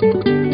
Música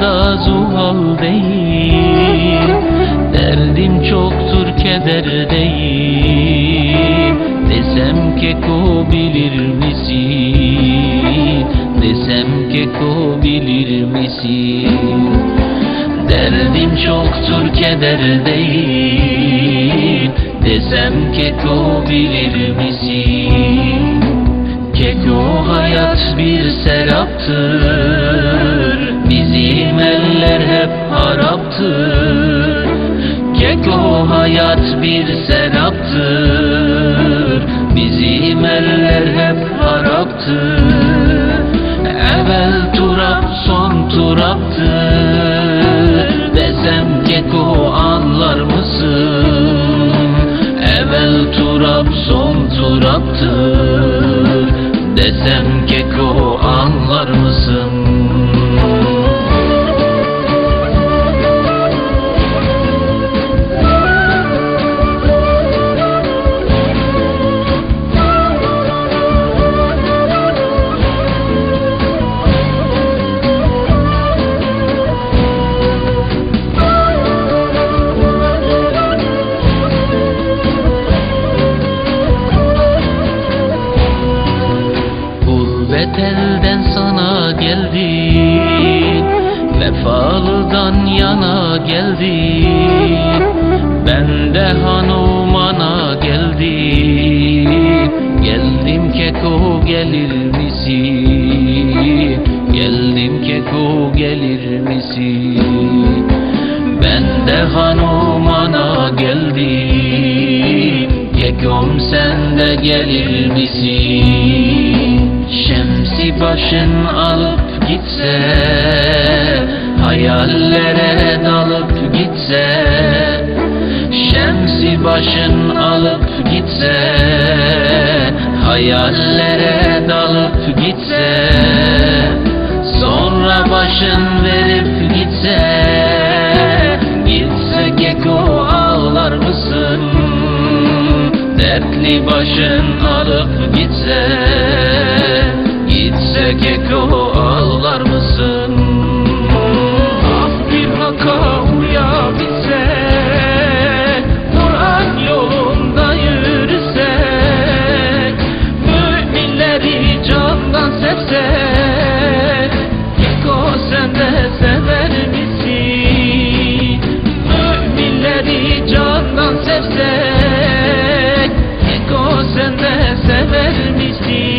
da zuhal değil. Derdim çoktur keder değil. Desem keko bilir misin? Desem keko bilir misin? Derdim çoktur keder değil. Desem keko bilir misin? Keko hayat bir seraptır Bizim eller hep haraptır. Keko hayat bir seraptır. Bizim eller hep haraptır. Evvel turap son turaptır. Desem keko anlar mısın? Evvel turap son turaptır. Desem keko anlar mısın Gurbet sana geldik Vefalıdan yana geldik Ben de hanumana geldim. Geldim keko gelir misin? Geldim keko gelir misin? Ben de hanumana geldim. Kekom sen de gelir misin başın alıp gitse Hayallere dalıp gitse Şemsi başın alıp gitse Hayallere dalıp gitse Sonra başın verip gitse Gitse geko ağlar mısın? Dertli başın alıp gitse keko ağlar mısın? Af bir haka uyabilse Kur'an yolunda yürüsek Müminleri candan sevsek Keko sen de sever misin? Müminleri candan sevsek Keko sen de sever misin?